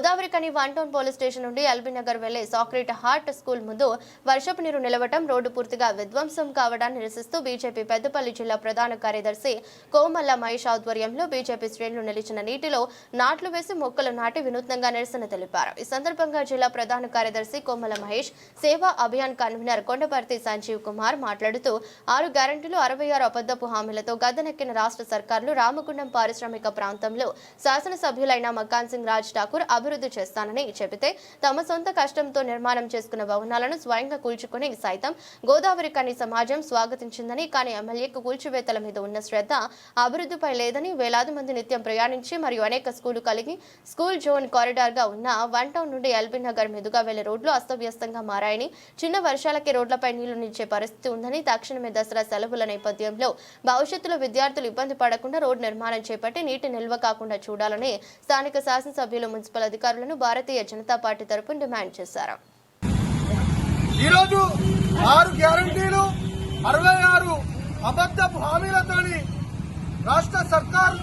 గోదావరి కని one town police station నుండి LB Nagar వెళ్ళే సాక్రేట్ హార్ట్ స్కూల్ ముందు వర్షపు నీరు నిలవటం రోడ్డు పూర్తిగా విధ్వంసం కావడాన్ని నిరసిస్తూ బీజేపీ పెద్దపల్లి జిల్లా ప్రధాన కార్యదర్శి కోమల్ల మహేష్ ఆధ్వర్యంలో బీజేపీ శ్రేణులు నిలిచిన నీటిలో నాట్లు వేసి మొక్కలు నాటి వినూత్నంగా నిరసన తెలిపారు. ఈ సందర్భంగా జిల్లా ప్రధాన కార్యదర్శి కోమల మహేష్ సేవా అభియాన్ కన్వీనర్ కొండపర్తి సంజీవ్ కుమార్ మాట్లాడుతూ ఆరు గ్యారంటీలు అరవై ఆరు అబద్దపు హామీలతో గద్దెనెక్కిన రాష్ట్ర సర్కార్లు రామగుండం పారిశ్రామిక ప్రాంతంలో శాసనసభ్యులైన మకాన్ సింగ్ రాజ్ ఠాకూర్ అభివృద్ధి చేస్తానని చెబితే తమ సొంత కష్టంతో నిర్మాణం చేసుకున్న భవనాలను స్వయంగా కూల్చుకుని సైతం గోదావరి కని సమాజం స్వాగతించిందని కానీ ఎమ్మెల్యేకు కూల్చివేతల మీద ఉన్న శ్రద్ధ అభివృద్ధిపై లేదని వేలాది మంది నిత్యం ప్రయాణించి మరియు అనేక స్కూలు కలిగి స్కూల్ జోన్ కారిడార్గా ఉన్న వన్ టౌన్ నుండి ఎల్బీ నగర్ మీదుగా వెళ్ళే రోడ్లు అస్తవ్యస్తంగా మారాయని చిన్న వర్షాలకే రోడ్లపై నీళ్ళు నిలిచే పరిస్థితి ఉందని తక్షణమే దసరా సెలవుల నేపథ్యంలో భవిష్యత్తులో విద్యార్థులు ఇబ్బంది పడకుండా రోడ్డు నిర్మాణం చేపట్టి నీటి నిల్వ కాకుండా చూడాలని స్థానిక శాసనసభ్యులు మున్సిపల్ అధికారులను భారతీయ జనతా పార్టీ తరపున డిమాండ్ చేశారు. ఈరోజు ఆరు గ్యారంటీలు అరవై ఆరు అబద్దపు హామీలతోని రాష్ట్ర సర్కార్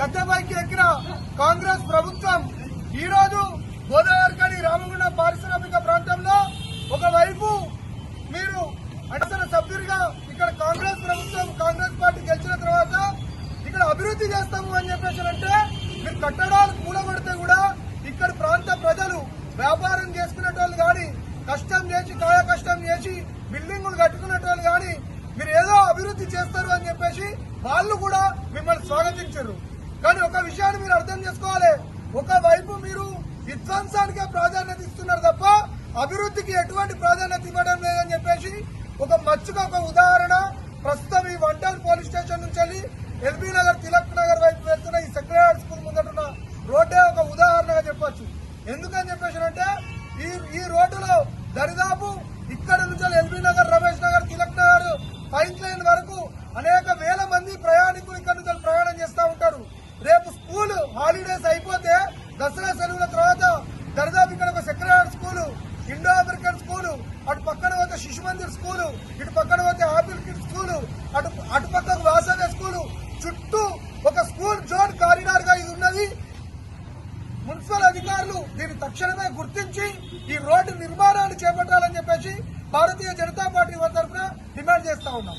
గద్దెపైకి ఎక్కిన కాంగ్రెస్ ప్రభుత్వం ఈరోజు గోదావరికని రామగుండం పారిశ్రామిక ప్రాంతంలో ఒకవైపు మీరు అడసన సభ్యుడిగా ఇక్కడ కాంగ్రెస్ ప్రభుత్వం కాంగ్రెస్ పార్టీ గెలిచిన తర్వాత ఇక్కడ అభివృద్ధి చేస్తాము అని చెప్పేసి అంటే మీరు కట్టడాలు కూడగొడితే కూడా ఇక్కడ ప్రాంత ప్రజలు వ్యాపారం చేసుకునేటోళ్ళు కానీ కష్టం కష్టం చేసి బిల్డింగులు కట్టుకునేటోళ్ళు కానీ మీరు ఏదో అభివృద్ధి చేస్తారు అని చెప్పేసి వాళ్ళు కూడా మిమ్మల్ని స్వాగతించరు. కానీ ఒక విషయాన్ని మీరు అర్థం చేసుకోవాలి. ఒకవైపు మీరు విధ్వంసానికే ప్రాధాన్యత ఇస్తున్నారు తప్ప అభివృద్ధికి ఎటువంటి ప్రాధాన్యత ఇవ్వడం లేదని చెప్పేసి ఒక మచ్చుగా ఒక ఉదాహరణ ప్రస్తుతం ఈ వంటల్ పోలీస్ స్టేషన్ నుంచి వెళ్ళి ఎల్బీ నగర్ తిలక్ నగర్ వైపు వెళ్తున్న ఈ సెక్రటరీ స్కూల్ ముందటున్న రోడ్డే ఒక ఉదాహరణగా చెప్పొచ్చు. ఎందుకని చెప్పేసి అంటే ఈ ఈ రోడ్డులో దరిదాపు ఇక్కడ నుంచి LB Nagar Ramesh Nagar Tilak Nagar pipe line వరకు అనేక వేల మంది ప్రయాణికులు ఇక్కడ నుంచి ప్రయాణం చేస్తూ ఉంటారు. రేపు స్కూల్ హాలిడేస్ అయిపోతే దసరా సెలవుల తర్వాత దరిదాపు ఇక్కడ ఒక secretary school Indo American school అటు పక్కన పోతే శిశు మందిర్ స్కూల్ ఇటు పక్కన పోతే ఆపిల్ కిడ్ స్కూల్ అటు అటు పక్కకు వాసవ్య స్కూల్ చుట్టూ ఒక స్కూల్ జోన్ కారిడార్గా ఇది ఉన్నది. మున్సిపల్ అధికారులు దీన్ని తక్షణమే గుర్తించి ఈ రోడ్డు నిర్మాణాన్ని చేపట్టాలని చెప్పేసి భారతీయ జనతా పార్టీ తరఫున డిమాండ్ చేస్తా ఉన్నాం.